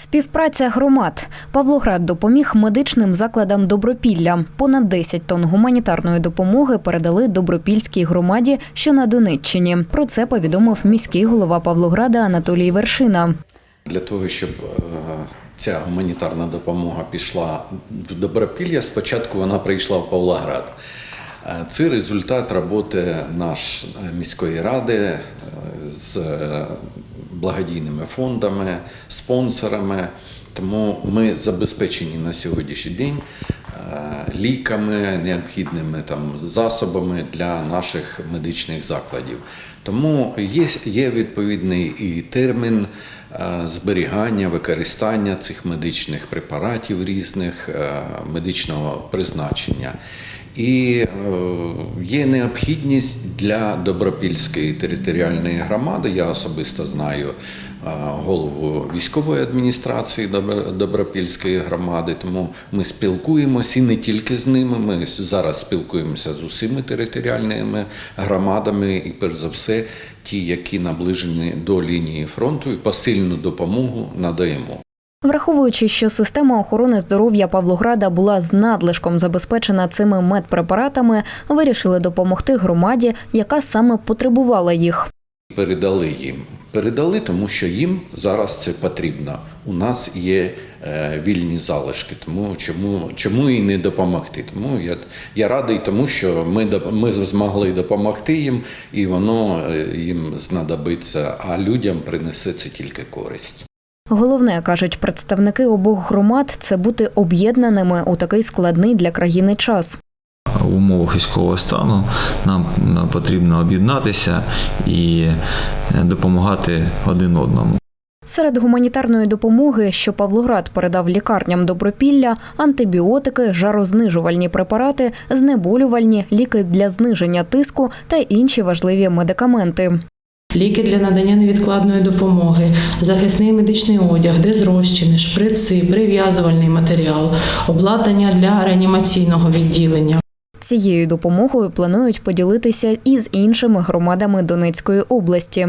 Співпраця громад. Павлоград допоміг медичним закладам Добропілля. Понад 10 тонн гуманітарної допомоги передали Добропільській громаді, що на Донеччині. Про це повідомив міський голова Павлограда Анатолій Вершина. Для того, щоб е, ця гуманітарна допомога пішла в Добропілля, спочатку вона прийшла в Павлоград. Е, Це результат роботи наш е, міської ради з благодійними фондами, спонсорами. Тому ми забезпечені на сьогоднішній день е, ліками, необхідними там засобами для наших медичних закладів. Тому є, є відповідний і термін е, зберігання, використання цих медичних препаратів різних е, медичного призначення. І е, є необхідність для Добропільської територіальної громади. Я особисто знаю е, голову військової адміністрації Добропільської громади, тому ми спілкуємося і не тільки з ними. Ми зараз спілкуємося з усіми територіальними громадами, і перш за все, ті, які наближені до лінії фронту, і посильну допомогу надаємо. Враховуючи, що система охорони здоров'я Павлограда була з надлишком забезпечена цими медпрепаратами, вирішили допомогти громаді, яка саме потребувала їх. Передали їм. Передали, тому що їм зараз це потрібно. У нас є е, вільні залишки, тому чому, чому і не допомогти? Тому я, я радий тому, що ми, ми змогли допомогти їм, і воно е, їм знадобиться, а людям принесе це тільки користь. Головне кажуть представники обох громад це бути об'єднаними у такий складний для країни час. в умовах військового стану нам потрібно об'єднатися і е, допомагати один одному. Серед гуманітарної допомоги, що Павлоград передав лікарням Добропілля, антибіотики, жарознижувальні препарати, знеболювальні, ліки для зниження тиску та інші важливі медикаменти. Ліки для надання невідкладної допомоги, захисний медичний одяг, дезрозчини, шприци, прив'язувальний матеріал, обладнання для реанімаційного відділення. Цією допомогою планують поділитися і з іншими громадами Донецької області.